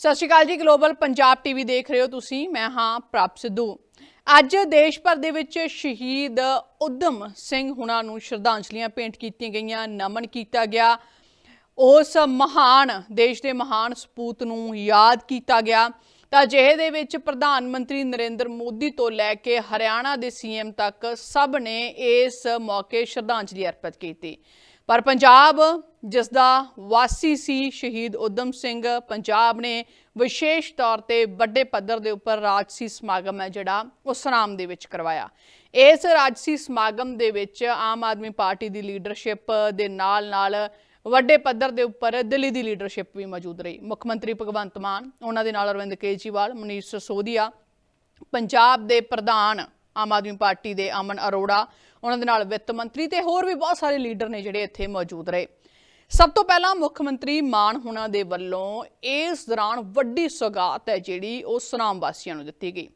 ਸਤਿ ਸ਼੍ਰੀ ਅਕਾਲ ਜੀ global Punjab TV ਦੇਖ ਰਹੇ ਹੋ ਤੁਸੀਂ, ਮੈਂ ਹਾਂ ਪ੍ਰਭ ਸਿੱਧੂ। ਅੱਜ ਦੇਸ਼ ਭਰ ਦੇ ਵਿੱਚ ਸ਼ਹੀਦ ਉਦਮ ਸਿੰਘ ਹੁਣਾਂ ਨੂੰ ਸ਼ਰਧਾਂਜਲੀਆਂ ਭੇਂਟ ਕੀਤੀਆਂ ਗਈਆਂ, ਨਮਨ ਕੀਤਾ ਗਿਆ। ਉਸ ਮਹਾਨ, ਦੇਸ਼ ਦੇ ਮਹਾਨ ਸਪੂਤ ਨੂੰ ਯਾਦ ਕੀਤਾ ਗਿਆ। ਤਾਂ ਅਜਿਹੇ ਦੇ ਵਿੱਚ ਪ੍ਰਧਾਨ ਮੰਤਰੀ ਨਰਿੰਦਰ ਮੋਦੀ ਤੋਂ ਲੈ ਕੇ ਹਰਿਆਣਾ ਦੇ ਸੀਐਮ ਤੱਕ ਸਭ ਨੇ ਇਸ ਮੌਕੇ ਸ਼ਰਧਾਂਜਲੀ ਅਰਪਿਤ ਕੀਤੀ। ਪਰ ਪੰਜਾਬ ਜਿਸ ਦਾ ਵਾਸੀ ਸੀ ਸ਼ਹੀਦ ਉਦਮ ਸਿੰਘ। ਪੰਜਾਬ ਨੇ ਵਿਸ਼ੇਸ਼ ਤੌਰ ਤੇ ਵੱਡੇ ਪੱਧਰ ਦੇ ਉੱਪਰ ਰਾਜਸੀ ਸਮਾਗਮ ਹੈ ਜਿਹੜਾ ਉਹ ਸਨਾਮ ਦੇ ਵਿੱਚ ਕਰਵਾਇਆ। ਇਸ ਰਾਜਸੀ ਸਮਾਗਮ ਦੇ ਵਿੱਚ ਆਮ ਆਦਮੀ ਪਾਰਟੀ ਦੀ ਲੀਡਰਸ਼ਿਪ ਦੇ ਨਾਲ ਨਾਲ ਵੱਡੇ ਪੱਧਰ ਦੇ ਉੱਪਰ ਦਿੱਲੀ ਦੀ ਲੀਡਰਸ਼ਿਪ ਵੀ ਮੌਜੂਦ ਰਹੀ। ਮੁੱਖ ਮੰਤਰੀ ਭਗਵੰਤ ਮਾਨ, ਉਹਨਾਂ ਦੇ ਨਾਲ ਅਰਵਿੰਦ ਕੇਜਰੀਵਾਲ, ਮਨੀਸ਼ ਸਿਸੋਦੀਆ, ਪੰਜਾਬ ਦੇ ਪ੍ਰਧਾਨ ਆਮ ਆਦਮੀ ਪਾਰਟੀ ਦੇ ਅਮਨ ਅਰੋੜਾ, ਉਹਨਾਂ ਦੇ ਨਾਲ ਵਿੱਤ ਮੰਤਰੀ ਤੇ ਹੋਰ ਵੀ ਬਹੁਤ ਸਾਰੇ ਲੀਡਰ ਨੇ ਜਿਹੜੇ ਇੱਥੇ ਮੌਜੂਦ ਰਹੇ। ਸਭ ਤੋਂ ਪਹਿਲਾਂ ਮੁੱਖ ਮੰਤਰੀ ਮਾਨ ਹੁਣਾਂ ਦੇ ਵੱਲੋਂ ਇਸ ਦੌਰਾਨ ਵੱਡੀ ਸੌਗਾਤ ਹੈ ਜਿਹੜੀ ਉਹ ਸੁਨਾਮ ਵਾਸੀਆਂ ਨੂੰ ਦਿੱਤੀ ਗਈ।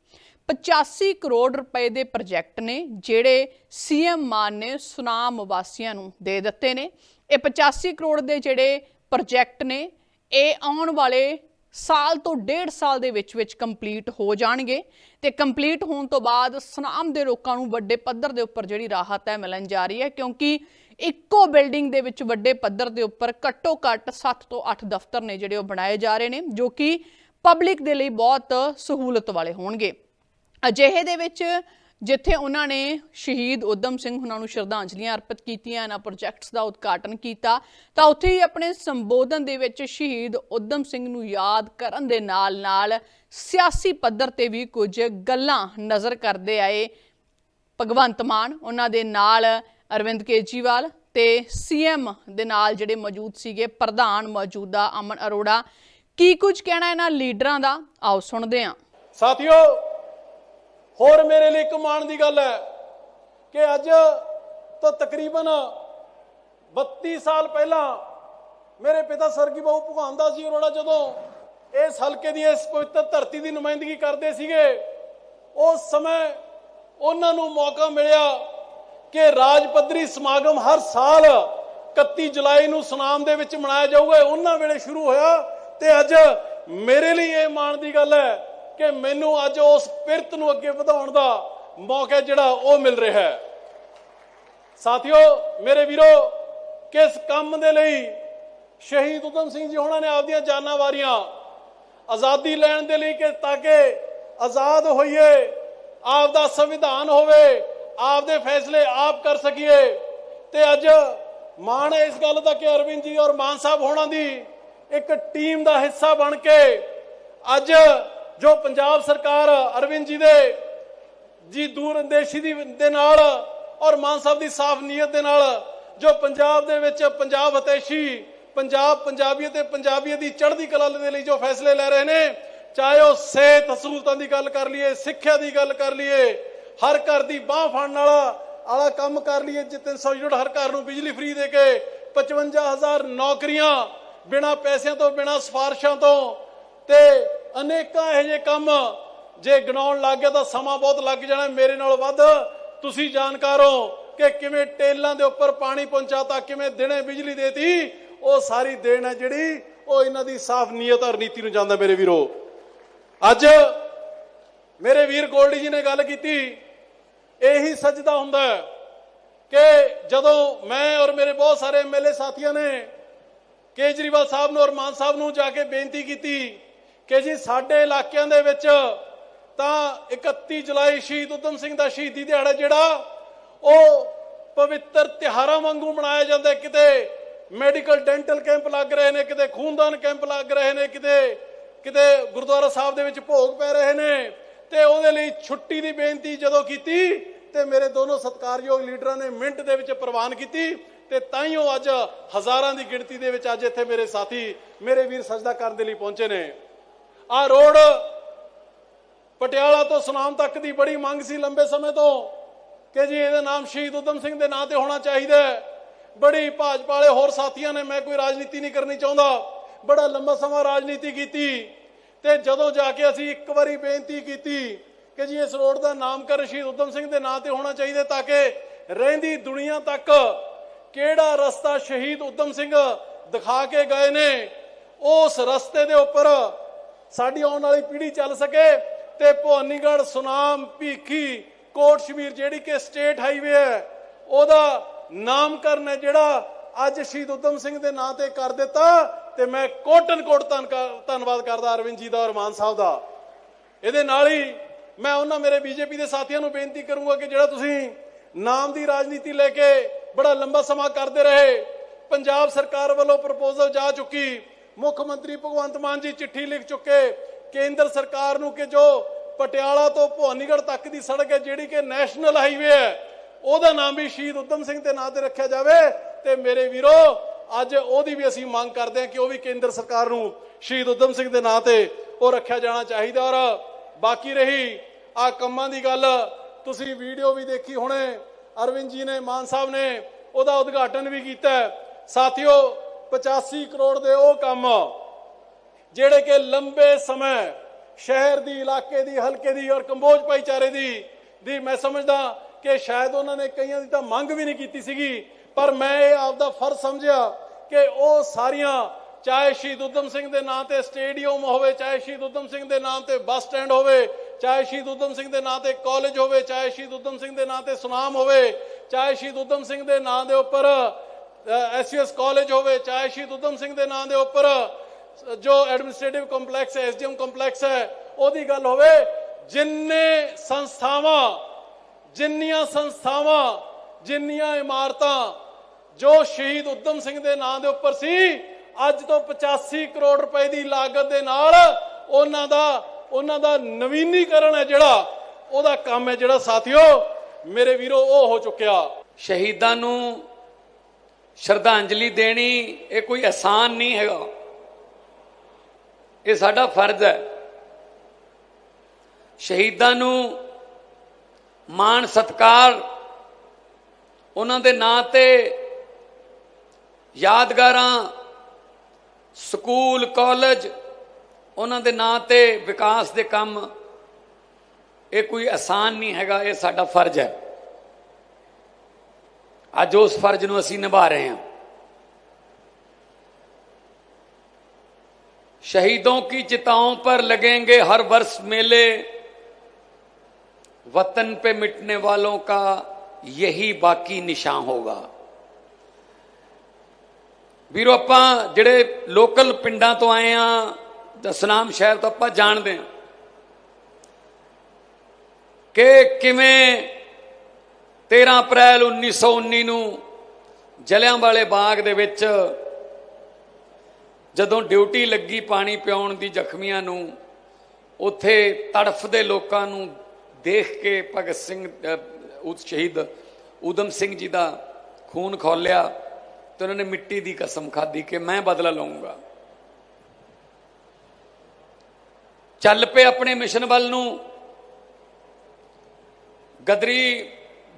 85 ਕਰੋੜ ਰੁਪਏ ਦੇ ਪ੍ਰੋਜੈਕਟ ਨੇ ਜਿਹੜੇ ਸੀਐਮ ਮਾਨ ਨੇ ਸੁਨਾਮ ਵਾਸੀਆਂ ਨੂੰ ਦੇ ਦਿੱਤੇ ਨੇ। ਇਹ 85 ਕਰੋੜ ਦੇ ਜਿਹੜੇ ਪ੍ਰੋਜੈਕਟ ਨੇ, ਇਹ ਆਉਣ ਵਾਲੇ ਸਾਲ ਤੋਂ ਡੇਢ ਸਾਲ ਦੇ ਵਿੱਚ ਵਿੱਚ ਕੰਪਲੀਟ ਹੋ ਜਾਣਗੇ ਤੇ ਕੰਪਲੀਟ ਹੋਣ ਤੋਂ ਬਾਅਦ ਸੁਨਾਮ ਦੇ ਲੋਕਾਂ ਨੂੰ ਵੱਡੇ ਪੱਧਰ ਦੇ ਉੱਪਰ ਜਿਹੜੀ ਰਾਹਤ ਹੈ ਮਿਲਣ ਜਾ ਰਹੀ ਹੈ, ਕਿਉਂਕਿ ਇੱਕੋ ਬਿਲਡਿੰਗ ਦੇ ਵਿੱਚ ਵੱਡੇ ਪੱਧਰ ਦੇ ਉੱਪਰ ਘੱਟੋ ਘੱਟ 7 ਤੋਂ 8 ਦਫ਼ਤਰ ਨੇ ਜਿਹੜੇ ਉਹ ਬਣਾਏ ਜਾ ਰਹੇ ਨੇ, ਜੋ ਕਿ ਪਬਲਿਕ ਦੇ ਲਈ ਬਹੁਤ ਸਹੂਲਤ ਵਾਲੇ ਹੋਣਗੇ। ਅਜਿਹੇ ਦੇ ਵਿੱਚ ਜਿੱਥੇ ਉਹਨਾਂ ਨੇ ਸ਼ਹੀਦ ਉਦਮ ਸਿੰਘ ਉਹਨਾਂ ਨੂੰ ਸ਼ਰਧਾਂਜਲੀਆਂ ਅਰਪਿਤ ਕੀਤੀਆਂ, ਇਹਨਾਂ ਪ੍ਰੋਜੈਕਟਸ ਦਾ ਉਦਘਾਟਨ ਕੀਤਾ, ਤਾਂ ਉੱਥੇ ਹੀ ਆਪਣੇ ਸੰਬੋਧਨ ਦੇ ਵਿੱਚ ਸ਼ਹੀਦ ਉਦਮ ਸਿੰਘ ਨੂੰ ਯਾਦ ਕਰਨ ਦੇ ਨਾਲ-ਨਾਲ ਸਿਆਸੀ ਪੱਧਰ ਤੇ ਵੀ ਕੁਝ ਗੱਲਾਂ ਨਜ਼ਰ ਕਰਦੇ ਆਏ। ਭਗਵੰਤ ਮਾਨ ਉਹਨਾਂ ਦੇ ਨਾਲ, ਅਰਵਿੰਦ ਕੇਜਰੀਵਾਲ ਤੇ ਸੀਐਮ ਦੇ ਨਾਲ ਜਿਹੜੇ ਮੌਜੂਦ ਸੀਗੇ, ਪ੍ਰਧਾਨ ਮੌਜੂਦਾ ਅਮਨ ਅਰੋੜਾ। ਕੀ ਕੁਝ ਕਹਿਣਾ ਇਹਨਾਂ ਲੀਡਰਾਂ ਦਾ? ਆਓ ਸੁਣਦੇ ਹਾਂ। ਸਾਥੀਓ ਹੋਰ ਮੇਰੇ ਲਈ ਇੱਕ ਮਾਣ ਦੀ ਗੱਲ ਹੈ ਕਿ ਅੱਜ ਤੋਂ ਤਕਰੀਬਨ 32 ਸਾਲ ਪਹਿਲਾਂ ਮੇਰੇ ਪਿਤਾ ਸਰਗੀ ਬਾਬੂ ਭਗਵਾਨ ਦਾਸ ਜੀ ਅਰੋੜਾ ਜਦੋਂ ਇਸ ਹਲਕੇ ਦੀ ਇਸ ਪਵਿੱਤਰ ਧਰਤੀ ਦੀ ਨੁਮਾਇੰਦਗੀ ਕਰਦੇ ਸੀਗੇ, ਉਸ ਸਮੇਂ ਉਹਨਾਂ ਨੂੰ ਮੌਕਾ ਮਿਲਿਆ ਕਿ ਰਾਜ ਪੱਧਰੀ ਸਮਾਗਮ ਹਰ ਸਾਲ 31 ਜੁਲਾਈ ਨੂੰ ਸੁਨਾਮ ਦੇ ਵਿੱਚ ਮਨਾਇਆ ਜਾਊਗਾ। ਉਹਨਾਂ ਵੇਲੇ ਸ਼ੁਰੂ ਹੋਇਆ ਤੇ ਅੱਜ ਮੇਰੇ ਲਈ ਇਹ ਮਾਣ ਦੀ ਗੱਲ ਹੈ ਕਿ ਮੈਨੂੰ ਅੱਜ ਉਸ ਪਿਰਤ ਨੂੰ ਅੱਗੇ ਵਧਾਉਣ ਦਾ ਮੌਕਾ ਜਿਹੜਾ ਉਹ ਮਿਲ ਰਿਹਾ ਹੈ। ਸਾਥੀਓ, ਮੇਰੇ ਵੀਰੋ, ਕਿਸ ਕੰਮ ਦੇ ਲਈ ਸ਼ਹੀਦ ਉਦਮ ਸਿੰਘ ਜੀ ਹੋਣਾ ਨੇ ਆਪਦੀਆਂ ਜਾਨਾਂ ਵਾਰੀਆਂ, ਆਜ਼ਾਦੀ ਲੈਣ ਦੇ ਲਈ ਕਿ ਤਾਂ ਕਿ ਆਜ਼ਾਦ ਹੋਈਏ ਆਪ ਦਾ ਸੰਵਿਧਾਨ ਹੋਵੇ ਆਪ ਦੇ ਫੈਸਲੇ ਆਪ ਕਰ ਸਕੀਏ। ਤੇ ਅੱਜ ਮਾਣ ਹੈ ਇਸ ਗੱਲ ਦਾ ਕਿ ਅਰਵਿੰਦ ਜੀ ਔਰ ਮਾਨ ਸਾਹਿਬ ਹੋਣਾ ਦੀ ਇੱਕ ਟੀਮ ਦਾ ਹਿੱਸਾ ਬਣ ਕੇ ਅੱਜ ਜੋ ਪੰਜਾਬ ਸਰਕਾਰ ਅਰਵਿੰਦ ਜੀ ਦੇ, ਜੀ ਦੂਰ ਅੰਦੇਸ਼ੀ ਦੀ ਦੇ ਨਾਲ ਔਰ ਮਾਨ ਸਾਹਿਬ ਦੀ ਸਾਫ਼ ਨੀਅਤ ਦੇ ਨਾਲ ਜੋ ਪੰਜਾਬ ਦੇ ਵਿੱਚ ਪੰਜਾਬ ਹਤੇਸ਼ੀ, ਪੰਜਾਬ ਪੰਜਾਬੀਅਤ ਤੇ ਪੰਜਾਬੀਅਤ ਦੀ ਚੜ੍ਹਦੀ ਕਲਾ ਦੇ ਲਈ ਜੋ ਫੈਸਲੇ ਲੈ ਰਹੇ ਨੇ, ਚਾਹੇ ਉਹ ਸਿਹਤ ਸਹੂਲਤਾਂ ਦੀ ਗੱਲ ਕਰ ਲਈਏ, ਸਿੱਖਿਆ ਦੀ ਗੱਲ ਕਰ ਲਈਏ, ਹਰ ਘਰ ਦੀ ਬਾਹ ਫੜਨ ਵਾਲਾ ਆਲਾ ਕੰਮ ਕਰ ਲਈਏ, ਜੇ 300 ਯੂਨਿਟ ਹਰ ਘਰ ਨੂੰ ਬਿਜਲੀ ਫ੍ਰੀ ਦੇ ਕੇ 55000 ਨੌਕਰੀਆਂ ਬਿਨਾ ਪੈਸਿਆਂ ਤੋਂ, ਬਿਨਾ ਸਿਫਾਰਸ਼ਾਂ ਤੋਂ ਤੇ ਅਨੇਕਾਂ ਇਹੋ ਜਿਹੇ ਕੰਮ ਜੇ ਗਣਾਉਣ ਲੱਗ ਗਿਆ ਤਾਂ ਸਮਾਂ ਬਹੁਤ ਲੱਗ ਜਾਣਾ, ਮੇਰੇ ਨਾਲ ਵੱਧ। ਤੁਸੀਂ ਜਾਣਕਾਰ ਹੋ ਕਿ ਕਿਵੇਂ ਟੇਲਾਂ ਦੇ ਉੱਪਰ ਪਾਣੀ ਪਹੁੰਚਾਤਾ ਕਿਵੇਂ ਦਿਨੇ ਬਿਜਲੀ ਦੇਤੀ, ਉਹ ਸਾਰੀ ਦੇਣ ਹੈ ਜਿਹੜੀ, ਉਹ ਇਹਨਾਂ ਦੀ ਸਾਫ਼ ਨੀਅਤ ਔਰ ਨੀਤੀ ਨੂੰ ਜਾਂਦਾ ਮੇਰੇ ਵੀਰੋ। ਅੱਜ ਮੇਰੇ ਵੀਰ ਗੋਲਡੀ ਜੀ ਨੇ ਗੱਲ ਕੀਤੀ, ਇਹੀ ਸੱਜਦਾ ਹੁੰਦਾ ਕਿ ਜਦੋਂ ਮੈਂ ਔਰ ਮੇਰੇ ਬਹੁਤ ਸਾਰੇ ਐਮਐਲਏ ਸਾਥੀਆਂ ਨੇ ਕੇਜਰੀਵਾਲ ਸਾਹਿਬ ਨੂੰ ਔਰ ਮਾਨ ਸਾਹਿਬ ਨੂੰ ਜਾ ਕੇ ਬੇਨਤੀ ਕੀਤੀ ਕਿ ਜੀ ਸਾਡੇ ਇਲਾਕਿਆਂ ਦੇ ਵਿੱਚ ਤਾਂ 31 ਜੁਲਾਈ ਸ਼ਹੀਦ ਉਦਮ ਸਿੰਘ ਦਾ ਸ਼ਹੀਦੀ ਦਿਹਾੜਾ ਜਿਹੜਾ, ਉਹ ਪਵਿੱਤਰ ਤਿਹਾਰਾਂ ਵਾਂਗੂ ਮਨਾਇਆ ਜਾਂਦਾ ਕਿਤੇ ਮੈਡੀਕਲ ਡੈਂਟਲ ਕੈਂਪ ਲੱਗ ਰਹੇ ਨੇ, ਕਿਤੇ ਖੂਨਦਾਨ ਕੈਂਪ ਲੱਗ ਰਹੇ ਨੇ, ਕਿਤੇ ਕਿਤੇ ਗੁਰਦੁਆਰਾ ਸਾਹਿਬ ਦੇ ਵਿੱਚ ਭੋਗ ਪੈ ਰਹੇ ਨੇ। ਤੇ ਉਹਦੇ ਲਈ ਛੁੱਟੀ ਦੀ ਬੇਨਤੀ ਜਦੋਂ ਕੀਤੀ, ਤੇ ਮੇਰੇ ਦੋਨੋਂ ਸਤਿਕਾਰਯੋਗ ਲੀਡਰਾਂ ਨੇ ਮਿੰਟ ਦੇ ਵਿੱਚ ਪ੍ਰਵਾਨ ਕੀਤੀ, ਤੇ ਉਹ ਅੱਜ ਹਜ਼ਾਰਾਂ ਦੀ ਗਿਣਤੀ ਦੇ ਵਿੱਚ ਅੱਜ ਇੱਥੇ ਮੇਰੇ ਸਾਥੀ, ਮੇਰੇ ਵੀਰ ਸਜਦਾ ਕਰਨ ਦੇ ਲਈ ਪਹੁੰਚੇ ਨੇ। ਆਹ ਰੋਡ ਪਟਿਆਲਾ ਤੋਂ ਸੁਨਾਮ ਤੱਕ ਦੀ ਬੜੀ ਮੰਗ ਸੀ ਲੰਬੇ ਸਮੇਂ ਤੋਂ ਕਿ ਜੀ ਇਹਦਾ ਨਾਮ ਸ਼ਹੀਦ ਉਦਮ ਸਿੰਘ ਦੇ ਨਾਂ ਤੇ ਹੋਣਾ ਚਾਹੀਦਾ ਬੜੀ ਭਾਜਪਾ ਵਾਲੇ ਹੋਰ ਸਾਥੀਆਂ ਨੇ, ਮੈਂ ਕੋਈ ਰਾਜਨੀਤੀ ਨਹੀਂ ਕਰਨੀ ਚਾਹੁੰਦਾ। ਬੜਾ ਲੰਬਾ ਸਮਾਂ ਰਾਜਨੀਤੀ ਕੀਤੀ ਤੇ ਜਦੋਂ ਜਾ ਕੇ ਅਸੀਂ ਇੱਕ ਵਾਰੀ ਬੇਨਤੀ ਕੀਤੀ ਕਿ ਜੀ ਇਸ ਰੋਡ ਦਾ ਨਾਮਕਰਨ ਸ਼ਹੀਦ ਉਦਮ ਸਿੰਘ ਦੇ ਨਾਂ ਤੇ ਹੋਣਾ ਚਾਹੀਦਾ ਤਾਂ ਕਿ ਰਹਿੰਦੀ ਦੁਨੀਆ ਤੱਕ ਕਿਹੜਾ ਰਸਤਾ ਸ਼ਹੀਦ ਉਦਮ ਸਿੰਘ ਦਿਖਾ ਕੇ ਗਏ ਨੇ, ਉਸ ਰਸਤੇ ਦੇ ਉੱਪਰ ਸਾਡੀ ਆਉਣ ਵਾਲੀ ਪੀੜ੍ਹੀ ਚੱਲ ਸਕੇ ਤੇ ਭਵਾਨੀਗੜ੍ਹ ਸੁਨਾਮ ਭੀਖੀ ਕੋਟ ਸ਼ਮੀਰ ਜਿਹੜੀ ਕਿ ਸਟੇਟ ਹਾਈਵੇ ਹੈ, ਉਹਦਾ ਨਾਮਕਰਨ ਹੈ ਜਿਹੜਾ ਅੱਜ ਸ਼ਹੀਦ ਉਦਮ ਸਿੰਘ ਦੇ ਨਾਂ ਤੇ ਕਰ ਦਿੱਤਾ ਤੇ ਮੈਂ ਕੋਟਨ ਕੋਟ ਧੰਨਵਾਦ ਕਰਦਾ ਅਰਵਿੰਦ ਜੀ ਦਾ ਔਰ ਮਾਨ ਸਾਹਿਬ ਦਾ। ਇਹਦੇ ਨਾਲ ਹੀ ਮੈਂ ਉਹਨਾਂ ਮੇਰੇ ਬੀਜੇਪੀ ਦੇ ਸਾਥੀਆਂ ਨੂੰ ਬੇਨਤੀ ਕਰੂੰਗਾ ਕਿ ਜਿਹੜਾ ਤੁਸੀਂ ਨਾਮ ਦੀ ਰਾਜਨੀਤੀ ਲੈ ਕੇ ਬੜਾ ਲੰਬਾ ਸਮਾਂ ਕਰਦੇ ਰਹੇ, ਪੰਜਾਬ ਸਰਕਾਰ ਵੱਲੋਂ ਪ੍ਰਪੋਜ਼ਲ ਜਾ ਚੁੱਕੀ ਮੁੱਖ ਮੰਤਰੀ ਭਗਵੰਤ ਮਾਨ ਜੀ ਚਿੱਠੀ ਲਿਖ ਚੁੱਕੇ, ਕੇਂਦਰ ਸਰਕਾਰ ਨੂੰ ਕਿ ਜੋ ਪਟਿਆਲਾ ਤੋਂ ਭਵਾਨੀਗੜ੍ਹ ਤੱਕ ਦੀ ਸੜਕ ਹੈ, ਜਿਹੜੀ ਕਿ ਨੈਸ਼ਨਲ ਹਾਈਵੇ ਹੈ, ਉਹਦਾ ਨਾਮ ਵੀ ਸ਼ਹੀਦ ਉਦਮ ਸਿੰਘ ਦੇ ਨਾਂ ਤੇ ਰੱਖਿਆ ਜਾਵੇ। ਤੇ ਮੇਰੇ ਵੀਰੋ, ਅੱਜ ਉਹਦੀ ਵੀ ਅਸੀਂ ਮੰਗ ਕਰਦੇ ਹਾਂ ਕਿ ਉਹ ਵੀ ਕੇਂਦਰ ਸਰਕਾਰ ਨੂੰ ਸ਼ਹੀਦ ਉਦਮ ਸਿੰਘ ਦੇ ਨਾਂ ਤੇ ਉਹ ਰੱਖਿਆ ਜਾਣਾ ਚਾਹੀਦਾ। ਔਰ ਬਾਕੀ ਰਹੀ ਆ ਕੰਮਾਂ ਦੀ ਗੱਲ, ਤੁਸੀਂ ਵੀਡੀਓ ਵੀ ਦੇਖੀ ਹੁਣੇ, ਅਰਵਿੰਦ ਜੀ ਨੇ, ਮਾਨ ਸਾਹਿਬ ਨੇ ਉਹਦਾ ਉਦਘਾਟਨ ਵੀ ਕੀਤਾ। ਸਾਥੀਓ 85 ਕਰੋੜ ਦੇ ਉਹ ਕੰਮ, ਜਿਹੜੇ ਕਿ ਲੰਬੇ ਸਮੇਂ ਸ਼ਹਿਰ ਦੀ, ਇਲਾਕੇ ਦੀ, ਹਲਕੇ ਦੀ ਔਰ ਕੰਬੋਜ ਭਾਈਚਾਰੇ ਦੀ ਦੀ ਮੈਂ ਸਮਝਦਾ ਕਿ ਸ਼ਾਇਦ ਉਹਨਾਂ ਨੇ ਕਈਆਂ ਦੀ ਤਾਂ ਮੰਗ ਵੀ ਨਹੀਂ ਕੀਤੀ ਸੀਗੀ, ਪਰ ਮੈਂ ਇਹ ਆਪਦਾ ਫਰਜ਼ ਸਮਝਿਆ ਕਿ ਉਹ ਸਾਰੀਆਂ, ਚਾਹੇ ਸ਼ਹੀਦ ਉਦਮ ਸਿੰਘ ਦੇ ਨਾਂ ਤੇ ਸਟੇਡੀਅਮ ਹੋਵੇ, ਚਾਹੇ ਸ਼ਹੀਦ ਉਦਮ ਸਿੰਘ ਦੇ ਨਾਂ ਤੇ ਬੱਸ ਸਟੈਂਡ ਹੋਵੇ, ਚਾਹੇ ਸ਼ਹੀਦ ਉਦਮ ਸਿੰਘ ਦੇ ਨਾਂ ਤੇ ਕਾਲਜ ਹੋਵੇ, ਚਾਹੇ ਸ਼ਹੀਦ ਉਦਮ ਸਿੰਘ ਦੇ ਨਾਂ ਤੇ ਸੁਨਾਮ ਹੋਵੇ, ਚਾਹੇ ਸ਼ਹੀਦ ਉਦਮ ਸਿੰਘ ਦੇ ਨਾਂ ਦੇ ਉੱਪਰ ਐਸਯੂਐਸ ਕਾਲਜ ਹੋਵੇ, ਚਾਹੇ ਸ਼ਹੀਦ ਉਦਮ ਸਿੰਘ ਦੇ ਨਾਂ ਦੇ ਉੱਪਰ ਜੋ ਐਡਮਿਨਿਸਟ੍ਰੇਟਿਵ ਕੰਪਲੈਕਸ ਹੈ ਐਸਡੀਐਮ ਕੰਪਲੈਕਸ ਹੈ, ਉਹਦੀ ਗੱਲ ਹੋਵੇ, ਜਿੰਨੇ ਸੰਸਥਾਵਾਂ, ਜਿੰਨੀਆਂ ਸੰਸਥਾਵਾਂ, ਜਿੰਨੀਆਂ ਇਮਾਰਤਾਂ, ਜੋ ਸ਼ਹੀਦ ਉਦਮ ਸਿੰਘ ਦੇ ਨਾਂ ਦੇ ਉੱਪਰ ਸੀ, ਅੱਜ ਤੋਂ 85 ਕਰੋੜ ਰੁਪਏ ਦੀ ਲਾਗਤ ਦੇ ਨਾਲ ਉਹਨਾਂ ਦਾ ਉਹਨਾਂ ਦਾ ਨਵੀਨੀਕਰਨ ਹੈ ਜਿਹੜਾ, ਉਹਦਾ ਕੰਮ ਹੈ ਜਿਹੜਾ ਸਾਥੀਓ, ਮੇਰੇ ਵੀਰੋ, ਉਹ ਹੋ ਚੁੱਕਿਆ। ਸ਼ਹੀਦਾਂ ਨੂੰ ਸ਼ਰਧਾਂਜਲੀ ਦੇਣੀ ਇਹ ਕੋਈ ਆਸਾਨ ਨਹੀਂ ਹੈਗਾ। ਇਹ ਸਾਡਾ ਫਰਜ਼ ਹੈ। ਸ਼ਹੀਦਾਂ ਨੂੰ ਮਾਣ ਸਤਕਾਰ ਉਹਨਾਂ ਦੇ ਨਾਂ ਤੇ ਯਾਦਗਾਰਾਂ, ਸਕੂਲ, ਕਾਲਜ ਉਹਨਾਂ ਦੇ ਨਾਂ ਤੇ ਵਿਕਾਸ ਦੇ ਕੰਮ, ਇਹ ਕੋਈ ਆਸਾਨ ਨਹੀਂ ਹੈਗਾ, ਇਹ ਸਾਡਾ ਫਰਜ਼ ਹੈ। ਅੱਜ ਉਸ ਫਰਜ਼ ਨੂੰ ਅਸੀਂ ਨਿਭਾ ਰਹੇ ਹਾਂ शहीदों की चिताओं पर लगेंगे हर वर्ष मेले वतन पे मिटने वालों का यही ਬਾਕੀ ਨਿਸ਼ਾਨ ਹੋਗਾ ਵੀਰੋ ਆਪਾਂ ਜਿਹੜੇ ਲੋਕਲ ਪਿੰਡਾਂ ਤੋਂ ਆਏ ਆ ਦਸਨਾਮ ਸ਼ਹਿਰ ਤੋਂ ਆਪਾਂ ਜਾਣਦੇ ਹਾਂ ਕਿ ਕਿਵੇਂ 13 ਅਪ੍ਰੈਲ 1919 ਨੂੰ ਜਲਿਆਂਵਾਲੇ ਬਾਗ ਦੇ ਵਿੱਚ ਜਦੋਂ ਡਿਊਟੀ ਲੱਗੀ ਪਾਣੀ ਪਿਆਉਣ ਦੀ ਜ਼ਖਮੀਆਂ ਨੂੰ ਉੱਥੇ ਤੜਫਦੇ ਲੋਕਾਂ ਨੂੰ ਦੇਖ ਕੇ ਭਗਤ ਸਿੰਘ ਅਹ, ਸ਼ਹੀਦ ਊਧਮ ਸਿੰਘ ਜੀ ਦਾ ਖੂਨ ਖੋਲਿਆ ਤੇ ਉਹਨਾਂ ਨੇ ਮਿੱਟੀ ਦੀ ਕਸਮ ਖਾਧੀ ਕਿ ਮੈਂ ਬਦਲਾ ਲਵਾਂਗਾ ਚੱਲ ਪਏ ਆਪਣੇ ਮਿਸ਼ਨ ਵੱਲ ਨੂੰ। ਗਦਰੀ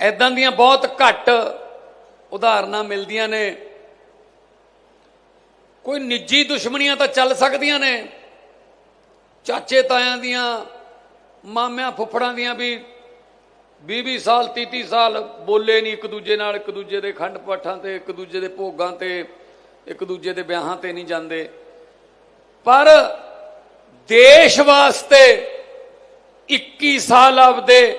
ਐਦਾਂ ਦੀਆਂ ਬਹੁਤ ਘੱਟ ਉਦਾਹਰਨਾਂ ਮਿਲਦੀਆਂ ਨੇ। ਕੋਈ ਨਿੱਜੀ ਦੁਸ਼ਮਣੀਆਂ ਤਾਂ ਚੱਲ ਸਕਦੀਆਂ ਨੇ। ਚਾਚੇ ਤਾਇਆਂ ਦੀਆਂ, ਮਾਮਿਆਂ ਫੁੱਫੜਾਂ ਦੀਆਂ ਵੀ 20-20 ਸਾਲ 30-30 ਸਾਲ ਬੋਲੇ ਨਹੀਂ ਇੱਕ ਦੂਜੇ ਨਾਲ, ਇੱਕ ਦੂਜੇ ਦੇ ਖੰਡ ਪਾਠਾਂ ਤੇ, ਇੱਕ ਦੂਜੇ ਦੇ ਭੋਗਾਂ ਤੇ, ਇੱਕ ਦੂਜੇ ਦੇ ਵਿਆਹਾਂ ਤੇ ਨਹੀਂ ਜਾਂਦੇ। ਪਰ ਦੇਸ਼ ਵਾਸਤੇ 21 ਸਾਲ ਆਪਦੇ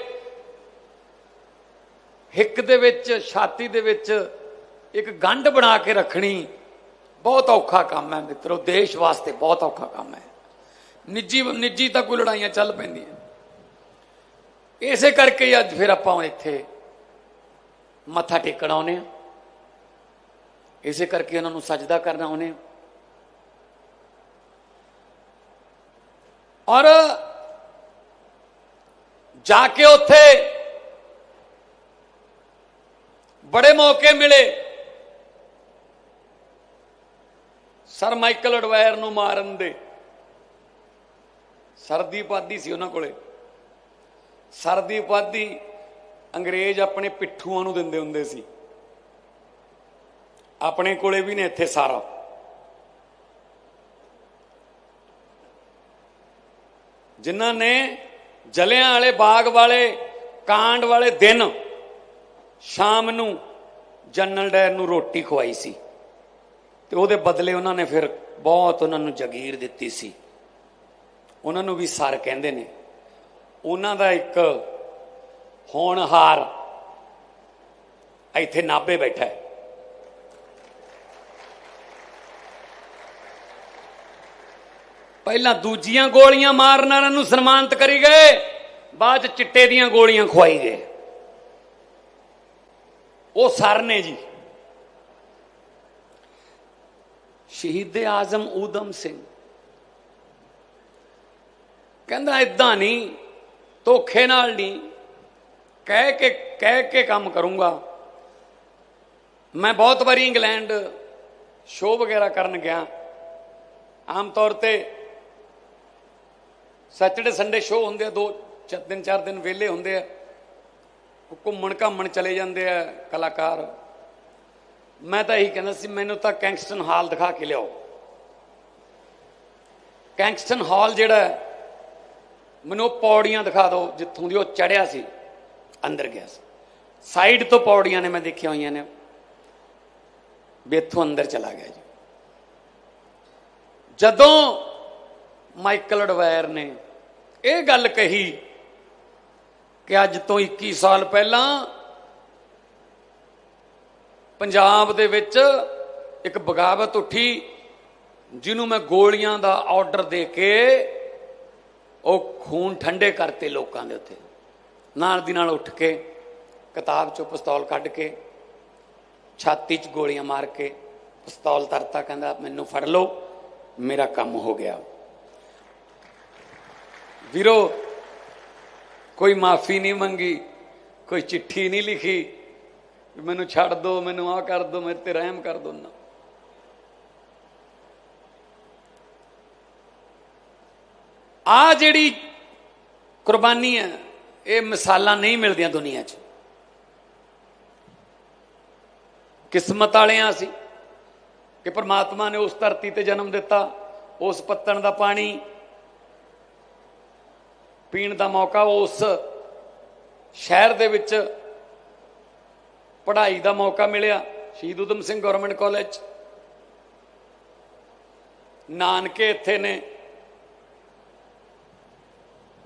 ਹਿੱਕ ਦੇ ਵਿੱਚ, ਛਾਤੀ ਦੇ ਵਿੱਚ ਇੱਕ ਗੰਢ ਬਣਾ ਕੇ ਰੱਖਣੀ ਬਹੁਤ ਔਖਾ ਕੰਮ ਹੈ ਮਿੱਤਰੋ, ਦੇਸ਼ ਵਾਸਤੇ ਬਹੁਤ ਔਖਾ ਕੰਮ ਹੈ। ਨਿੱਜੀ ਨਿੱਜੀ ਤਾਂ ਕੋਈ ਲੜਾਈਆਂ ਚੱਲ ਪੈਂਦੀਆਂ। ਇਸੇ ਕਰਕੇ ਹੀ ਅੱਜ ਫਿਰ ਆਪਾਂ ਇੱਥੇ ਮੱਥਾ ਟੇਕਣ ਆਉਨੇ ਆ ਇਸੇ ਕਰਕੇ ਉਹਨਾਂ ਨੂੰ ਸਜਦਾ ਕਰਨਾ ਆਉਨੇ ਆ ਔਰ ਜਾ ਕੇ ਉੱਥੇ ਬੜੇ ਮੌਕੇ ਮਿਲੇ। ਸਰ ਮਾਈਕਲ ਅਡਵਾਇਰ ਨੂੰ ਮਾਰਨ ਦੇ। ਸਰਦੀ ਉਪਾਧੀ ਸੀ ਉਹਨਾਂ ਕੋਲੇ। ਸਰਦੀ ਉਪਾਧੀ ਅੰਗਰੇਜ਼ ਆਪਣੇ ਪਿੱਠੂਆਂ ਨੂੰ ਦਿੰਦੇ ਹੁੰਦੇ ਸੀ। ਆਪਣੇ ਕੋਲੇ ਵੀ ਨੇ ਇੱਥੇ ਸਾਰਾ। ਜਿਨ੍ਹਾਂ ਨੇ ਜਲਿਆਂ ਵਾਲੇ ਬਾਗ ਵਾਲੇ ਕਾਂਡ ਵਾਲੇ ਦਿਨ ਸ਼ਾਮ ਨੂੰ ਜਨਰਲ ਡਾਇਰ ਨੂੰ ਰੋਟੀ ਖਵਾਈ ਸੀ ਤੇ ਉਹਦੇ ਬਦਲੇ ਉਹਨਾਂ ਨੇ ਫਿਰ ਬਹੁਤ ਉਹਨਾਂ ਨੂੰ ਜਗੀਰ ਦਿੱਤੀ ਸੀ। ਉਹਨਾਂ ਨੂੰ ਵੀ ਸਰ ਕਹਿੰਦੇ ਨੇ। ਉਹਨਾਂ ਦਾ ਇੱਕ ਹੋਣਹਾਰ ਇੱਥੇ ਨਾਭੇ ਬੈਠਾ ਹੈ। ਪਹਿਲਾਂ ਦੂਜੀਆਂ ਗੋਲੀਆਂ ਮਾਰਨ ਵਾਲਿਆਂ ਨੂੰ ਸਨਮਾਨਿਤ ਕਰੀ ਗਏ, ਬਾਅਦ ਚ ਚਿੱਟੇ ਦੀਆਂ ਗੋਲੀਆਂ ਖਵਾਈ ਗਏ। ਉਹ ਸਰ ਨੇ ਜੀ। ਸ਼ਹੀਦ ਆਜ਼ਮ ਊਧਮ ਸਿੰਘ। ਕਹਿੰਦਾ ਇਦਾਂ ਨਹੀਂ, ਧੋਖੇ ਨਾਲ ਨਹੀਂ, ਕਹਿ ਕੇ ਕਹਿ ਕੇ ਕੰਮ ਕਰੂੰਗਾ। ਮੈਂ ਬਹੁਤ ਵਾਰੀ ਇੰਗਲੈਂਡ ਸ਼ੋਅ ਵਗੈਰਾ ਕਰਨ ਗਿਆ। ਆਮ ਤੌਰ ਤੇ ਸੈਟਰਡੇ ਸੰਡੇ ਸ਼ੋਅ ਹੁੰਦੇ ਆ, ਦੋ, ਚਾਰ ਦਿਨ ਚਾਰ ਦਿਨ ਵਿਹਲੇ ਹੁੰਦੇ ਆ। ਉਹ ਘੁੰਮਣ ਘਾਮਣ ਚਲੇ ਜਾਂਦੇ ਆ ਕਲਾਕਾਰ। ਮੈਂ ਤਾਂ ਇਹੀ ਕਹਿੰਦਾ ਸੀ, ਮੈਨੂੰ ਤਾਂ ਕੈਂਗਸਟਨ ਹਾਲ ਦਿਖਾ ਕੇ ਲਿਆਓ। ਕੈਂਗਸਟਨ ਹਾਲ ਜਿਹੜਾ ਮੈਨੂੰ ਉਹ ਪੌੜੀਆਂ ਦਿਖਾ ਦਿਓ ਜਿੱਥੋਂ ਦੀ ਉਹ ਚੜਿਆ ਸੀ, ਅੰਦਰ ਗਿਆ ਸੀ। ਸਾਈਡ ਤੋਂ ਪੌੜੀਆਂ ਨੇ ਮੈਂ ਦੇਖੀਆਂ ਹੋਈਆਂ ਨੇ। ਵੀ ਇੱਥੋਂ ਅੰਦਰ ਚਲਾ ਗਿਆ ਜੀ। ਜਦੋਂ ਮਾਈਕਲ ਅਡਵਾਇਰ ਨੇ ਇਹ ਗੱਲ ਕਹੀ ਕਿ ਅੱਜ ਤੋਂ 21 ਸਾਲ ਪਹਿਲਾਂ ਪੰਜਾਬ ਦੇ ਵਿੱਚ ਇੱਕ ਬਗਾਵਤ ਉੱਠੀ, ਜਿਹਨੂੰ ਮੈਂ ਗੋਲੀਆਂ ਦਾ ਆਰਡਰ ਦੇ ਕੇ ਉਹ ਖੂਨ ਠੰਡੇ ਕਰਤੇ ਲੋਕਾਂ ਦੇ ਉੱਤੇ। ਨਾਲ ਦੀ ਨਾਲ ਉੱਠ ਕੇ ਕਿਤਾਬ ਚੋਂ ਪਿਸਤੌਲ ਕੱਢ ਕੇ, ਛਾਤੀ 'ਚ ਗੋਲੀਆਂ ਮਾਰ ਕੇ ਪਿਸਤੌਲ ਤਰਤਾ, ਕਹਿੰਦਾ, ਮੈਨੂੰ ਫੜ ਲਓ, ਮੇਰਾ ਕੰਮ ਹੋ ਗਿਆ। ਵੀਰੋ ਕੋਈ ਮਾਫੀ ਨਹੀਂ ਮੰਗੀ, ਕੋਈ ਚਿੱਠੀ ਨਹੀਂ ਲਿਖੀ ਮੈਨੂੰ ਛੱਡ ਦਿਓ ਮੈਨੂੰ ਆਹ ਕਰ ਦਿਓ ਮੇਰੇ ਤੇ ਰਹਿਮ ਕਰ ਦਿਓ ਨਾ ਆ ਜਿਹੜੀ ਕੁਰਬਾਨੀ ਹੈ, ਇਹ ਮਿਸਾਲਾਂ ਨਹੀਂ ਮਿਲਦੀਆਂ ਦੁਨੀਆ 'ਚ। ਕਿਸਮਤ ਵਾਲਿਆਂ ਸੀ ਕਿ ਪ੍ਰਮਾਤਮਾ ਨੇ ਉਸ ਧਰਤੀ ਤੇ ਜਨਮ ਦਿੱਤਾ, ਉਸ ਪੱਤਣ ਦਾ ਪਾਣੀ ਪੀਣ ਦਾ ਮੌਕਾ ਉਸ ਸ਼ਹਿਰ ਦੇ ਵਿੱਚ ਪੜ੍ਹਾਈ ਦਾ ਮੌਕਾ ਮਿਲਿਆ, ਸ਼ਹੀਦ ਊਧਮ ਸਿੰਘ ਗਵਰਨਮੈਂਟ ਕਾਲਜ। ਨਾਨਕੇ ਇੱਥੇ ਨੇ।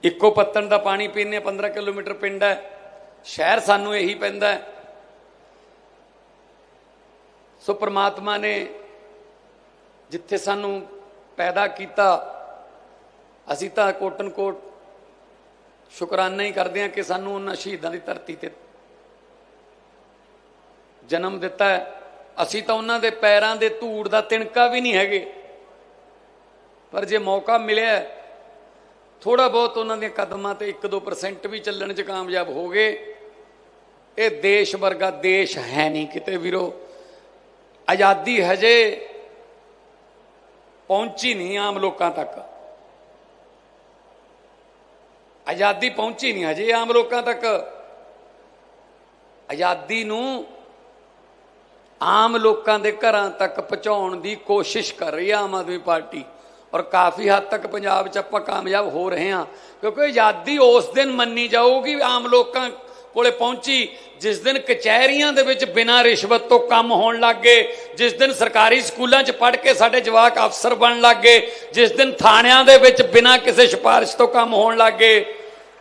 ਇੱਕੋ ਪੱਤਣ ਦਾ ਪਾਣੀ ਪੀਣੇ 15 ਕਿਲੋਮੀਟਰ ਪਿੰਡ ਹੈ। ਸ਼ਹਿਰ ਸਾਨੂੰ ਇਹੀ ਪੈਂਦਾ ਸੋ ਪ੍ਰਮਾਤਮਾ ਨੇ ਜਿੱਥੇ ਸਾਨੂੰ ਪੈਦਾ ਕੀਤਾ, ਅਸੀਂ ਤਾਂ ਕੋਟਨ ਕੋਟ ਸ਼ੁਕਰਾਨਾ ਹੀ ਕਰਦੇ ਹਾਂ ਕਿ ਸਾਨੂੰ ਉਹਨਾਂ ਸ਼ਹੀਦਾਂ ਦੀ ਧਰਤੀ ਤੇ ਜਨਮ ਦਿੱਤਾ ਹੈ। ਅਸੀਂ ਤਾਂ ਉਹਨਾਂ ਦੇ ਪੈਰਾਂ ਦੇ ਧੂੜ ਦਾ ਤਿਣਕਾ ਵੀ ਨਹੀਂ ਹੈਗੇ। ਪਰ ਜੇ ਮੌਕਾ ਮਿਲਿਆ ਥੋੜਾ ਬਹੁਤ ਉਹਨਾਂ ਦੀਆਂ ਕਦਮਾਂ ਤੇ 1-2% ਵੀ ਚੱਲਣ 'ਚ ਕਾਮਯਾਬ ਹੋ ਗਏ। ਇਹ ਦੇਸ਼ ਵਰਗਾ ਦੇਸ਼ ਹੈ ਨਹੀਂ ਕਿਤੇ ਵੀਰੋ। ਆਜ਼ਾਦੀ ਹਜੇ ਪਹੁੰਚੀ ਨਹੀਂ ਆਮ ਲੋਕਾਂ ਤੱਕ। ਆਜ਼ਾਦੀ ਪਹੁੰਚੀ ਨਹੀਂ ਹਜੇ ਆਮ ਲੋਕਾਂ ਤੱਕ। ਆਜ਼ਾਦੀ ਨੂੰ ਆਮ ਲੋਕਾਂ ਦੇ ਘਰਾਂ ਤੱਕ ਪਹੁੰਚਾਉਣ ਦੀ ਕੋਸ਼ਿਸ਼ ਕਰ ਰਹੀ ਹੈ ਆਮ ਆਦਮੀ ਪਾਰਟੀ। ਔਰ ਕਾਫੀ ਹੱਦ ਤੱਕ ਪੰਜਾਬ 'ਚ ਆਪਾਂ ਕਾਮਯਾਬ ਹੋ ਰਹੇ ਹਾਂ। ਕਿਉਂਕਿ ਆਜ਼ਾਦੀ ਉਸ ਦਿਨ ਮੰਨੀ ਜਾਊਗੀ ਆਮ ਲੋਕਾਂ ਕੋਲੇ ਪਹੁੰਚੀ, ਜਿਸ ਦਿਨ ਕਚਹਿਰੀਆਂ ਦੇ ਵਿੱਚ ਬਿਨਾਂ ਰਿਸ਼ਵਤ ਤੋਂ ਕੰਮ ਹੋਣ ਲੱਗੇ ਜਿਸ ਦਿਨ ਸਰਕਾਰੀ ਸਕੂਲਾਂ 'ਚ ਪੜ੍ਹ ਕੇ ਸਾਡੇ ਜਵਾਕ ਅਫਸਰ ਬਣਨ ਲੱਗੇ ਜਿਸ ਦਿਨ ਥਾਣਿਆਂ ਦੇ ਵਿੱਚ ਬਿਨਾਂ ਕਿਸੇ ਸਿਫਾਰਿਸ਼ ਤੋਂ ਕੰਮ ਹੋਣ ਲੱਗੇ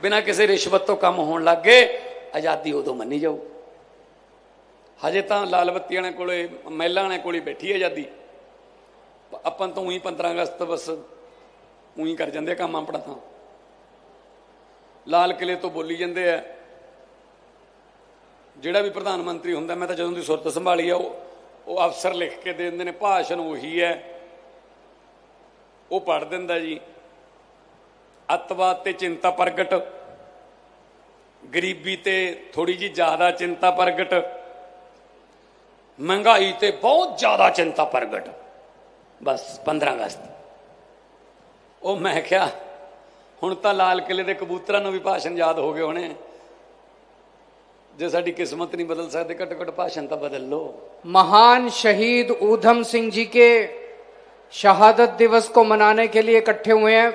ਬਿਨਾਂ ਕਿਸੇ ਰਿਸ਼ਵਤ ਤੋਂ ਕੰਮ ਹੋਣ ਲੱਗੇ ਆਜ਼ਾਦੀ ਉਦੋਂ ਮੰਨੀ ਜਾਊ। ਹਜੇ ਤਾਂ ਲਾਲ ਬੱਤੀ ਵਾਲਿਆਂ ਕੋਲੇ, ਮਹਿਲਾ ਵਾਲਿਆਂ ਕੋਲੇ ਬੈਠੀ ਆਜ਼ਾਦੀ। ਆਪਾਂ ਤਾਂ ਉਹੀ 15 ਅਗਸਤ ਬਸ ਉਹੀ ਕਰ ਜਾਂਦੇ ਆ ਕੰਮ ਆਪਣਾ ਤਾਂ। ਲਾਲ ਕਿਲੇ ਤੋਂ ਬੋਲੀ ਜਾਂਦੇ ਆ। ਜਿਹੜਾ ਵੀ ਪ੍ਰਧਾਨ ਮੰਤਰੀ ਹੁੰਦਾ, ਮੈਂ ਤਾਂ ਜਦੋਂ ਦੀ ਸੁਰਤ ਸੰਭਾਲੀ ਆ, ਉਹ ਉਹ ਅਫਸਰ ਲਿਖ ਕੇ ਦੇ ਦਿੰਦੇ ਨੇ, ਭਾਸ਼ਣ ਉਹੀ ਹੈ। ਉਹ ਪੜ ਦਿੰਦਾ ਜੀ। ਅੱਤਵਾਦ ਤੇ ਚਿੰਤਾ ਪ੍ਰਗਟ, ਗਰੀਬੀ ਤੇ ਥੋੜੀ ਜੀ ਜ਼ਿਆਦਾ ਚਿੰਤਾ ਪ੍ਰਗਟ, ਮਹਿੰਗਾਈ ਤੇ ਬਹੁਤ ਜ਼ਿਆਦਾ ਚਿੰਤਾ ਪ੍ਰਗਟ। ਬਸ 15 ਅਗਸਤ। ਉਹ ਮੈਂ ਕਿਹਾ, ਹੁਣ ਤਾਂ ਲਾਲ ਕਿਲੇ ਦੇ ਕਬੂਤਰਾਂ ਨੂੰ ਵੀ ਭਾਸ਼ਣ ਯਾਦ ਹੋ ਗਏ ਹੋਣੇ। ਜੇ ਸਾਡੀ ਕਿਸਮਤ ਨਹੀਂ ਬਦਲ ਸਕਦੇ ਘੱਟੋ ਘੱਟ ਭਾਸ਼ਣ ਤਾਂ ਬਦਲ ਲਓ महान शहीद ऊधम सिंह जी के शहादत दिवस को मनाने के लिए इकट्ठे हुए हैं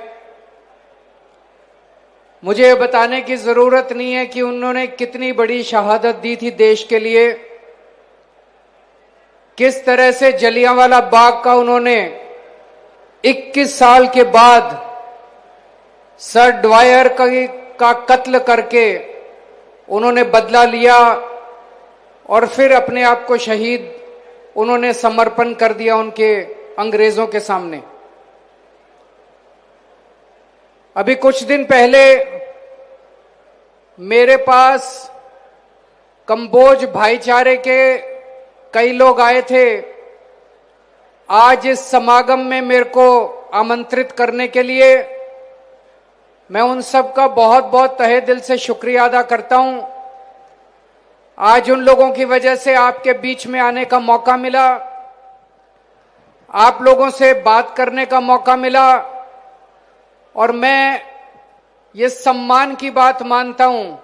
मुझे ये बताने की जरूरत नहीं है कि उन्होंने कितनी बड़ी शहादत दी थी देश के लिए किस तरह से जलियांवाला बाग का उन्होंने 21 साल के बाद सर ड्वायर का, का कत्ल करके उन्होंने बदला लिया और फिर अपने आप को शहीद उन्होंने समर्पण कर दिया उनके अंग्रेज़ों के सामने। अभी कुछ दिन पहले मेरे पास कंबोज भाईचारे के कई लोग आए थे। आज इस समागम में मेरे को आमंत्रित करने के लिए मैं उन सब का बहुत बहुत तहे दिल से शुक्रिया अदा करता हूँ। आज उन लोगों की वजह से आपके बीच में आने का मौका मिला। आप लोगों से बात करने का मौका मिला। और मैं ये सम्मान की बात मानता हूँ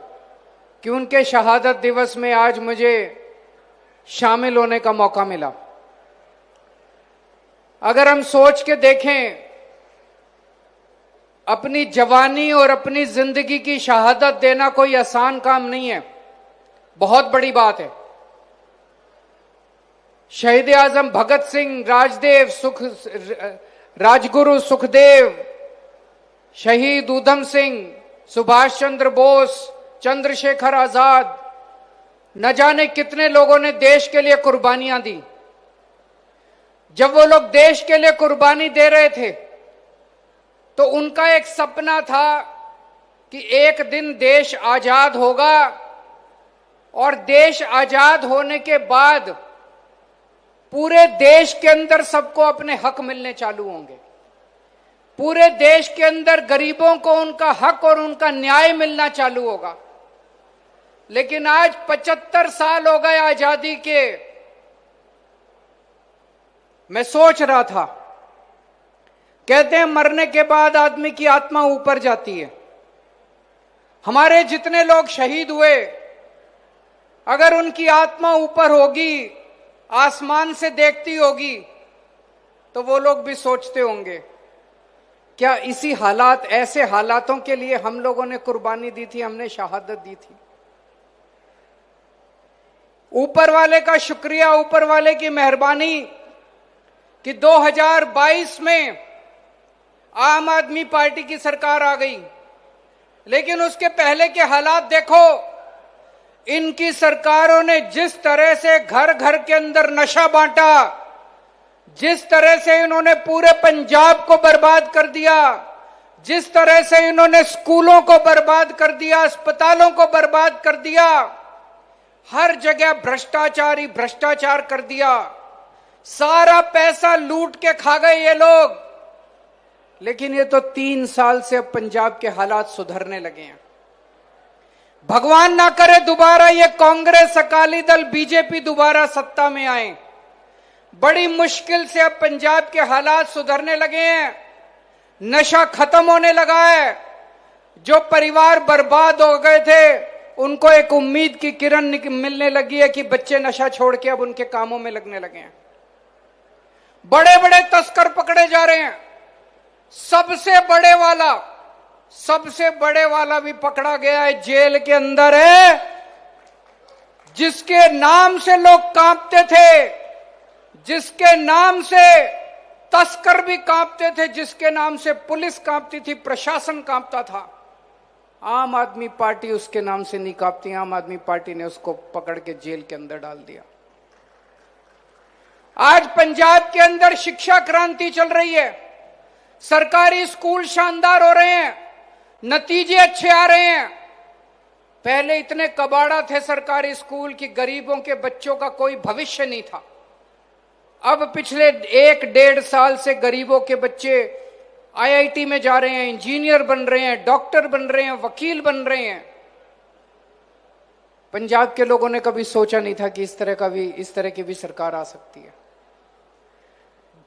कि उनके शहादत दिवस में आज मुझे शामिल होने का मौका मिला। अगर हम सोच के देखें अपनी जवानी और अपनी ज़िंदगी की शहादत देना कोई आसान काम नहीं है। बहुत बड़ी बात है। शहीद आज़म भगत सिंह, राजदेव, सुख, राजगुरु सुखदेव, शहीद ऊधम सिंह, सुभाष चंद्र बोस, चंद्रशेखर आज़ाद, न जाने कितने लोगों ने देश के लिए कुर्बानियाँ दी। जब वो लोग देश के लिए कुर्बानी दे रहे थे तो उनका एक सपना था कि एक दिन देश आज़ाद होगा और देश आज़ाद होने के बाद पूरे देश के अंदर सबको अपने हक मिलने चालू होंगे। पूरे देश के अंदर गरीबों को उनका हक और उनका न्याय मिलना चालू होगा। लेकिन आज 75 साल हो गए आज़ादी के। मैं सोच रहा था कहते हैं, मरने के बाद आदमी की आत्मा ऊपर जाती है। हमारे जितने लोग शहीद हुए, अगर उनकी आत्मा ऊपर होगी, आसमान से देखती होगी तो वो लोग भी सोचते होंगे, क्या इसी हालात, ऐसे हालातों के लिए हम लोगों ने कुर्बानी दी थी, हमने शहादत दी थी। ऊपर वाले का शुक्रिया, ऊपर वाले की मेहरबानी कि 2022 में आम आदमी पार्टी की सरकार आ गई। लेकिन उसके पहले के हालात देखो, इनकी सरकारों ने जिस तरह से घर घर के अंदर नशा बांटा, जिस तरह से इन्होंने पूरे पंजाब को बर्बाद कर दिया, जिस तरह से इन्होंने स्कूलों को बर्बाद कर दिया, अस्पतालों को बर्बाद कर दिया, हर जगह भ्रष्टाचार भ्रष्टाचार कर दिया। सारा पैसा लूट के खा गए ये लोग। लेकिन ये तो तीन साल से अब पंजाब के हालात सुधरने लगे हैं। भगवान ना करे दोबारा ये कांग्रेस, अकाली दल, बीजेपी दोबारा सत्ता में आए। बड़ी मुश्किल से अब पंजाब के हालात सुधरने लगे हैं। नशा खत्म होने लगा है। जो परिवार बर्बाद हो गए थे, उनको एक उम्मीद की किरण मिलने लगी है कि बच्चे नशा छोड़ के अब उनके कामों में लगने लगे हैं। बड़े बड़े तस्कर पकड़े जा रहे हैं। सबसे बड़े वाला, सबसे बड़े वाला भी पकड़ा गया है जेल के अंदर, है। जिसके नाम से लोग कांपते थे, जिसके नाम से तस्कर भी कांपते थे, जिसके नाम से पुलिस कांपती थी, प्रशासन कांपता था। आम आदमी पार्टी उसके नाम से नहीं कांपती, आम आदमी पार्टी ने उसको पकड़ के जेल के अंदर डाल दिया। आज पंजाब के अंदर शिक्षा क्रांति चल रही है। सरकारी स्कूल शानदार हो रहे हैं, नतीजे अच्छे आ रहे हैं। पहले इतने कबाड़ा थे सरकारी स्कूल कि गरीबों के बच्चों का कोई भविष्य नहीं था। अब पिछले एक डेढ़ साल से गरीबों के बच्चे आईआईटी में जा रहे हैं, इंजीनियर बन रहे हैं, डॉक्टर बन रहे हैं, वकील बन रहे हैं। पंजाब के लोगों ने कभी सोचा नहीं था कि इस तरह का भी, इस तरह की भी सरकार आ सकती है।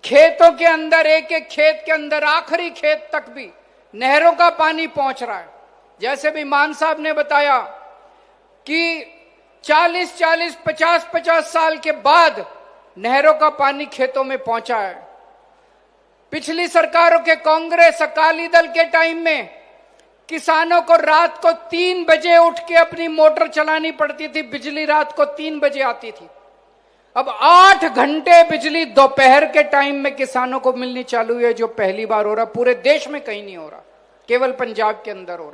खेतों के अंदर, एक एक खेत के अंदर, आखिरी खेत तक भी नहरों का पानी पहुँच रहा है। जैसे भी मान साहब ने बताया कि 40 40 50 50 साल के बाद नहरों का पानी खेतों में पहुँचा है। पिछली सरकारों के कांग्रेस, अकाली दल के टाइम में किसानों को रात को तीन बजे उठ के अपनी मोटर चलानी पड़ती थी, बिजली रात को तीन बजे आती थी। अब आठ घंटे बिजली दोपहर के टाइम में किसानों को मिलनी चालू हुई है जो पहली बार हो रहा पूरे देश में कहीं नहीं हो रहा केवल पंजाब के अंदर हो रहा